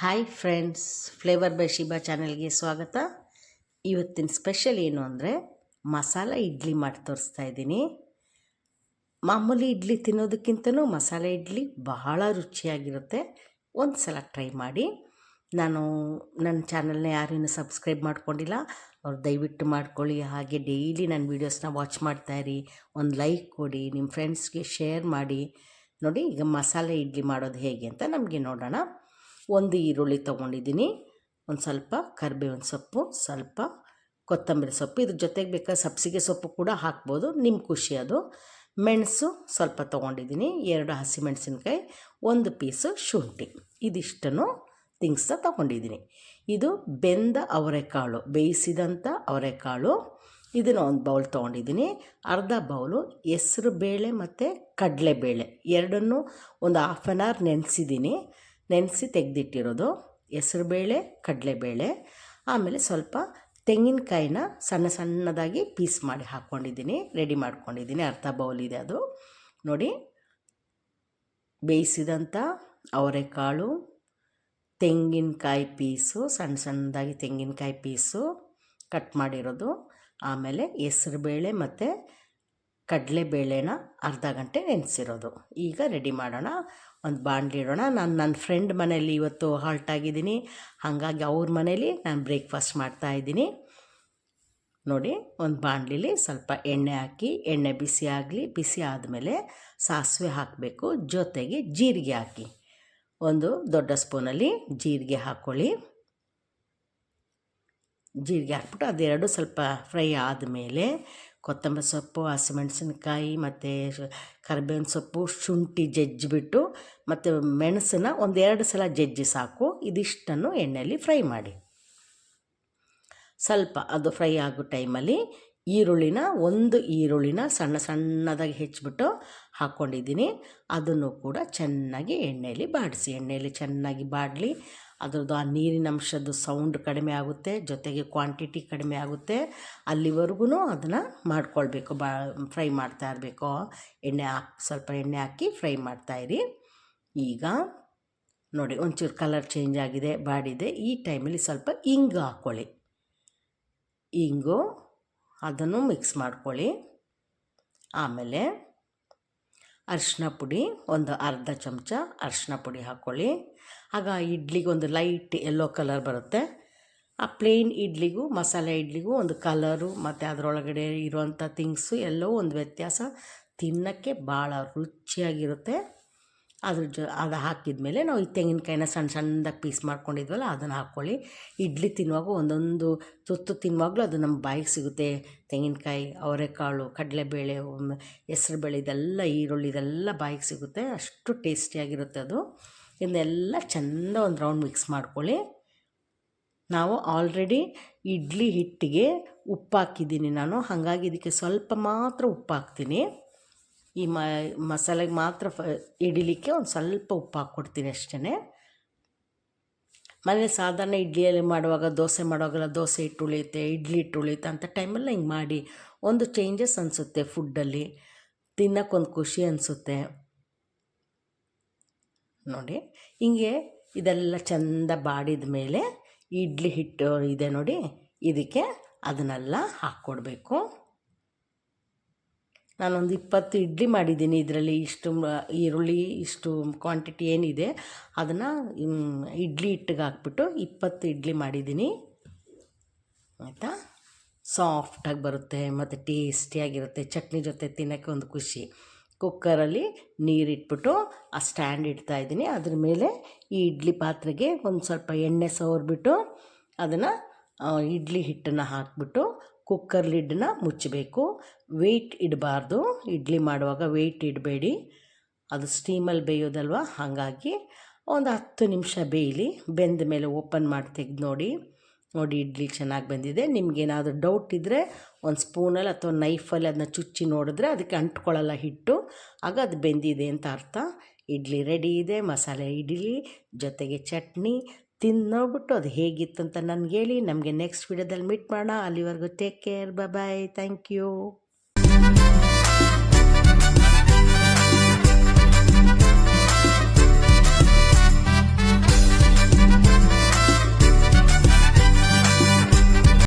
Hi friends flavour by Shiba ಚಾನೆಲ್ಗೆ ಸ್ವಾಗತ. ಇವತ್ತಿನ ಸ್ಪೆಷಲ್ ಏನು ಅಂದರೆ ಮಸಾಲ ಇಡ್ಲಿ ಮಾಡಿ ತೋರಿಸ್ತಾ ಇದ್ದೀನಿ. ಮಾಮೂಲಿ ಇಡ್ಲಿ ತಿನ್ನೋದಕ್ಕಿಂತಲೂ ಮಸಾಲೆ ಇಡ್ಲಿ ಬಹಳ ರುಚಿಯಾಗಿರುತ್ತೆ. ಒಂದು ಸಲ ಟ್ರೈ ಮಾಡಿ. ನಾನು ನನ್ನ ಚಾನಲ್ನ ಯಾರೇನು ಸಬ್ಸ್ಕ್ರೈಬ್ ಮಾಡ್ಕೊಂಡಿಲ್ಲ, ಅವ್ರು ದಯವಿಟ್ಟು ಮಾಡ್ಕೊಳ್ಳಿ. ಹಾಗೆ ಡೈಲಿ ನನ್ನ ವೀಡಿಯೋಸ್ನ ವಾಚ್ ಮಾಡ್ತಾಯಿರಿ ಒಂದು ಲೈಕ್ ಕೊಡಿ ನಿಮ್ಮ ಫ್ರೆಂಡ್ಸ್ಗೆ ಶೇರ್ ಮಾಡಿ. ನೋಡಿ ಈಗ ಮಸಾಲೆ ಇಡ್ಲಿ ಮಾಡೋದು ಹೇಗೆ ಅಂತ ನಮಗೆ ನೋಡೋಣ. ಒಂದು ಈರುಳ್ಳಿ ತೊಗೊಂಡಿದ್ದೀನಿ. ಒಂದು ಸ್ವಲ್ಪ ಕರಿಬೇವಿನ ಸೊಪ್ಪು, ಸ್ವಲ್ಪ ಕೊತ್ತಂಬರಿ ಸೊಪ್ಪು. ಇದ್ರ ಜೊತೆಗೆ ಬೇಕಾದ್ರೆ ಸಬ್ಸಿಗೆ ಸೊಪ್ಪು ಕೂಡ ಹಾಕ್ಬೋದು. ನಿಮ್ಮ ಖುಷಿ ಅದು. ಮೆಣಸು ಸ್ವಲ್ಪ ತೊಗೊಂಡಿದ್ದೀನಿ. ಎರಡು ಹಸಿಮೆಣಸಿನ್ಕಾಯಿ, ಒಂದು ಪೀಸು ಶುಂಠಿ. ಇದಿಷ್ಟನ್ನು ತಿಂಗ್ಸ್ನ ತೊಗೊಂಡಿದ್ದೀನಿ. ಇದು ಬೆಂದ ಅವರೆಕಾಳು, ಬೇಯಿಸಿದಂಥ ಅವರೆಕಾಳು. ಇದನ್ನು ಒಂದು ಬೌಲ್ ತೊಗೊಂಡಿದ್ದೀನಿ. ಅರ್ಧ ಬೌಲು ಹೆಸ್ರು ಬೇಳೆ ಮತ್ತು ಕಡಲೆಬೇಳೆ. ಎರಡನ್ನೂ ಒಂದು ಹಾಫ್ ಆನ್ ಅವರ್ ನೆನೆಸಿದ್ದೀನಿ. ನೆನೆಸಿ ತೆಗೆದಿಟ್ಟಿರೋದು ಹೆಸ್ರುಬೇಳೆ ಕಡಲೆಬೇಳೆ ಆಮೇಲೆ ಸ್ವಲ್ಪ ತೆಂಗಿನಕಾಯಿನ ಸಣ್ಣ ಸಣ್ಣದಾಗಿ ಪೀಸ್ ಮಾಡಿ ಹಾಕ್ಕೊಂಡಿದ್ದೀನಿ, ರೆಡಿ ಮಾಡ್ಕೊಂಡಿದ್ದೀನಿ. ಅರ್ಧ ಬೌಲ್ ಇದೆ ಅದು. ನೋಡಿ, ಬೇಯಿಸಿದಂಥ ಅವರೆಕಾಳು, ತೆಂಗಿನಕಾಯಿ ಪೀಸು, ಸಣ್ಣ ಸಣ್ಣದಾಗಿ ತೆಂಗಿನಕಾಯಿ ಪೀಸು ಕಟ್ ಮಾಡಿರೋದು. ಆಮೇಲೆ ಹೆಸ್ರುಬೇಳೆ ಮತ್ತು ಕಡಲೆಬೇಳೆನ ಅರ್ಧ ಗಂಟೆ ನೆನೆಸಿರೋದು. ಈಗ ರೆಡಿ ಮಾಡೋಣ. ಒಂದು ಬಾಣಲಿ ಇಡೋಣ. ನಾನು ನನ್ನ ಫ್ರೆಂಡ್ ಮನೇಲಿ ಇವತ್ತು ಹಾಲ್ಟ್ ಆಗಿದ್ದೀನಿ. ಹಾಗಾಗಿ ಅವ್ರ ಮನೇಲಿ ನಾನು ಬ್ರೇಕ್ಫಾಸ್ಟ್ ಮಾಡ್ತಾಯಿದ್ದೀನಿ ನೋಡಿ, ಒಂದು ಬಾಣಲಿಲಿ ಸ್ವಲ್ಪ ಎಣ್ಣೆ ಹಾಕಿ, ಎಣ್ಣೆ ಬಿಸಿ ಆಗಲಿ, ಬಿಸಿ ಆದಮೇಲೆ ಸಾಸಿವೆ ಹಾಕಬೇಕು. ಜೊತೆಗೆ ಜೀರಿಗೆ ಹಾಕಿ. ಒಂದು ದೊಡ್ಡ ಸ್ಪೂನಲ್ಲಿ ಜೀರಿಗೆ ಹಾಕ್ಕೊಳ್ಳಿ ಜೀರಿಗೆ ಹಾಕ್ಬಿಟ್ಟು ಅದೆರಡು ಸ್ವಲ್ಪ ಫ್ರೈ ಆದಮೇಲೆ ಕೊತ್ತಂಬರಿ ಸೊಪ್ಪು, ಹಸಿಮೆಣಸಿನ್ಕಾಯಿ ಮತ್ತು ಕರಿಬೇವಿನ ಸೊಪ್ಪು, ಶುಂಠಿ ಜಜ್ಜಿಬಿಟ್ಟು ಮತ್ತು ಮೆಣಸನ್ನ ಒಂದೆರಡು ಸಲ ಜಜ್ಜಿ ಸಾಕು. ಇದಿಷ್ಟನ್ನು ಎಣ್ಣೆಯಲ್ಲಿ ಫ್ರೈ ಮಾಡಿ. ಸ್ವಲ್ಪ ಅದು ಫ್ರೈ ಆಗೋ ಟೈಮಲ್ಲಿ ಈರುಳ್ಳಿನ ಒಂದು ಈರುಳ್ಳಿನ ಸಣ್ಣ ಸಣ್ಣದಾಗಿ ಹೆಚ್ಚಿಬಿಟ್ಟು ಹಾಕ್ಕೊಂಡಿದ್ದೀನಿ ಅದನ್ನು ಕೂಡ ಚೆನ್ನಾಗಿ ಎಣ್ಣೆಯಲ್ಲಿ ಬಾಡಿಸಿ. ಎಣ್ಣೆಯಲ್ಲಿ ಚೆನ್ನಾಗಿ ಬಾಡಲಿ. ಅದ್ರದ್ದು ಆ ನೀರಿನ ಅಂಶದ್ದು ಸೌಂಡ್ ಕಡಿಮೆ ಆಗುತ್ತೆ, ಜೊತೆಗೆ ಕ್ವಾಂಟಿಟಿ ಕಡಿಮೆ ಆಗುತ್ತೆ. ಅಲ್ಲಿವರೆಗೂ ಅದನ್ನು ಮಾಡ್ಕೊಳ್ಬೇಕು, ಬಾ ಫ್ರೈ ಮಾಡ್ತಾ ಇರಬೇಕು. ಎಣ್ಣೆ ಹಾಕಿ, ಸ್ವಲ್ಪ ಎಣ್ಣೆ ಹಾಕಿ ಫ್ರೈ ಮಾಡ್ತಾಯಿರಿ ಈಗ ನೋಡಿ, ಒಂಚೂರು ಕಲರ್ ಚೇಂಜ್ ಆಗಿದೆ, ಬಾಡಿದೆ. ಈ ಟೈಮಲ್ಲಿ ಸ್ವಲ್ಪ ಇಂಗು ಹಾಕ್ಕೊಳ್ಳಿ ಇಂಗು ಅದನ್ನು ಮಿಕ್ಸ್ ಮಾಡ್ಕೊಳ್ಳಿ. ಆಮೇಲೆ ಅರಿಶಿನ ಪುಡಿ, ಒಂದು ಅರ್ಧ ಚಮಚ ಅರಿಶಿನ ಪುಡಿ ಹಾಕ್ಕೊಳ್ಳಿ. ಆಗ ಇಡ್ಲಿಗೆ ಒಂದು ಲೈಟ್ ಎಲ್ಲೋ ಕಲರ್ ಬರುತ್ತೆ. ಆ ಪ್ಲೇನ್ ಇಡ್ಲಿಗೂ, ಮಸಾಲೆ ಇಡ್ಲಿಗೂ ಒಂದು ಕಲರು ಮತ್ತು ಅದರೊಳಗಡೆ ಇರುವಂಥ ಥಿಂಗ್ಸು ಎಲ್ಲವೂ ಒಂದು ವ್ಯತ್ಯಾಸ ತಿನ್ನೋಕ್ಕೆ ಭಾಳ ರುಚಿಯಾಗಿರುತ್ತೆ. ಅದ್ರ ಜೊ, ಅದು ಹಾಕಿದ ಮೇಲೆ ನಾವು ಈ ತೆಂಗಿನಕಾಯಿನ ಸಣ್ಣ ಸಣ್ಣದಾಗಿ ಪೀಸ್ ಮಾಡ್ಕೊಂಡಿದ್ವಲ್ಲ, ಅದನ್ನು ಹಾಕ್ಕೊಳ್ಳಿ. ಇಡ್ಲಿ ತಿನ್ನುವಾಗ ಒಂದೊಂದು ತುತ್ತು ತಿನ್ನುವಾಗಲೂ ಅದು ನಮ್ಮ ಬಾಯಿಗೆ ಸಿಗುತ್ತೆ. ತೆಂಗಿನಕಾಯಿ, ಅವರೆಕಾಳು, ಕಡಲೆಬೇಳೆ ಹೆಸ್ರುಬೇಳೆ, ಇದೆಲ್ಲ ಈರುಳ್ಳಿ, ಇದೆಲ್ಲ ಬಾಯಿಗೆ ಸಿಗುತ್ತೆ. ಅಷ್ಟು ಟೇಸ್ಟಿಯಾಗಿರುತ್ತೆ ಅದು. ಇದನ್ನೆಲ್ಲ ಚೆಂದ ಒಂದು ರೌಂಡ್ ಮಿಕ್ಸ್ ಮಾಡ್ಕೊಳ್ಳಿ. ನಾವು ಆಲ್ರೆಡಿ ಇಡ್ಲಿ ಹಿಟ್ಟಿಗೆ ಉಪ್ಪು ಹಾಕಿದ್ದೀನಿ ನಾನು. ಹಾಗಾಗಿ ಇದಕ್ಕೆ ಸ್ವಲ್ಪ ಮಾತ್ರ ಉಪ್ಪು ಹಾಕ್ತೀನಿ ಈ ಮ ಮಸಾಲೆಗೆ ಮಾತ್ರ ಫ, ಇಡಲಿಕ್ಕೆ ಒಂದು ಸ್ವಲ್ಪ ಉಪ್ಪು ಹಾಕ್ಕೊಡ್ತೀನಿ ಅಷ್ಟೇ ಮನೆ ಸಾಧಾರಣ ಇಡ್ಲಿಯಲ್ಲಿ ಮಾಡುವಾಗ ದೋಸೆ ಮಾಡುವಾಗೆಲ್ಲ ದೋಸೆ ಹಿಟ್ಟು ಉಳಿಯುತ್ತೆ, ಇಡ್ಲಿ ಹಿಟ್ಟು ಉಳಿಯುತ್ತೆ ಅಂತ ಟೈಮಲ್ಲಿ ಹಿಂಗೆ ಮಾಡಿ ಒಂದು ಚೇಂಜಸ್ ಅನಿಸುತ್ತೆ ಫುಡ್ಡಲ್ಲಿ. ತಿನ್ನೋಕ್ಕೊಂದು ಖುಷಿ ಅನಿಸುತ್ತೆ. ನೋಡಿ, ಹಿಂಗೆ ಇದೆಲ್ಲ ಚೆಂದ ಬಾಡಿದ ಮೇಲೆ ಇಡ್ಲಿ ಹಿಟ್ಟು ಇದೆ ನೋಡಿ, ಇದಕ್ಕೆ ಅದನ್ನೆಲ್ಲ ಹಾಕ್ಕೊಡ್ಬೇಕು. ನಾನೊಂದು ಇಪ್ಪತ್ತು ಇಡ್ಲಿ ಮಾಡಿದ್ದೀನಿ. ಇದರಲ್ಲಿ ಇಷ್ಟು ಈರುಳ್ಳಿ ಇಷ್ಟು ಕ್ವಾಂಟಿಟಿ ಏನಿದೆ, ಅದನ್ನು ಇಡ್ಲಿ ಹಿಟ್ಟಿಗೆ ಹಾಕ್ಬಿಟ್ಟು ಇಪ್ಪತ್ತು ಇಡ್ಲಿ ಮಾಡಿದ್ದೀನಿ. ಆಯಿತಾ? ಸಾಫ್ಟಾಗಿ ಬರುತ್ತೆ, ಮತ್ತು ಟೇಸ್ಟಿಯಾಗಿರುತ್ತೆ ಚಟ್ನಿ ಜೊತೆ ತಿನ್ನೋಕ್ಕೆ ಒಂದು ಖುಷಿ. ಕುಕ್ಕರಲ್ಲಿ ನೀರಿಟ್ಬಿಟ್ಟು ಆ ಸ್ಟ್ಯಾಂಡ್ ಇಡ್ತಾಯಿದ್ದೀನಿ ಅದ್ರ ಮೇಲೆ ಈ ಇಡ್ಲಿ ಪಾತ್ರೆಗೆ ಒಂದು ಸ್ವಲ್ಪ ಎಣ್ಣೆ ಸವರ್ಬಿಟ್ಟು ಅದನ್ನು ಇಡ್ಲಿ ಹಿಟ್ಟನ್ನು ಹಾಕಿಬಿಟ್ಟು ಕುಕ್ಕರ್ ಲಿಡ್ನ ಮುಚ್ಚಬೇಕು. ವೆಯ್ಟ್ ಇಡಬಾರ್ದು. ಇಡ್ಲಿ ಮಾಡುವಾಗ ವೆಯ್ಟ್ ಇಡಬೇಡಿ. ಅದು ಸ್ಟೀಮಲ್ಲಿ ಬೇಯೋದಲ್ವ? ಹಾಗಾಗಿ ಒಂದು ಹತ್ತು ನಿಮಿಷ ಬೇಯಲಿ. ಬೆಂದ ಮೇಲೆ ಓಪನ್ ಮಾಡಿ ತೆಗೆದು ನೋಡಿ. ನೋಡಿ ಇಡ್ಲಿ ಚೆನ್ನಾಗಿ ಬಂದಿದೆ. ನಿಮಗೇನಾದರೂ ಡೌಟ್ ಇದ್ದರೆ ಒಂದು ಸ್ಪೂನಲ್ಲಿ ಅಥವಾ ನೈಫಲ್ಲಿ ಅದನ್ನ ಚುಚ್ಚಿ ನೋಡಿದ್ರೆ ಅದಕ್ಕೆ ಅಂಟ್ಕೊಳ್ಳಲ್ಲ ಹಿಟ್ಟು. ಆಗ ಅದು ಬೆಂದಿದೆ ಅಂತ ಅರ್ಥ. ಇಡ್ಲಿ ರೆಡಿ ಇದೆ. ಮಸಾಲೆ ಇಡ್ಲಿ. ಜೊತೆಗೆ ಚಟ್ನಿ. ತಿಂದು ಅದು ಹೇಗಿತ್ತು ಅಂತ ನನಗೆ ಹೇಳಿ ನಮಗೆ ನೆಕ್ಸ್ಟ್ ವೀಡಿಯೋದಲ್ಲಿ ಮೀಟ್ ಮಾಡೋಣ. ಅಲ್ಲಿವರೆಗೂ take care bye thank you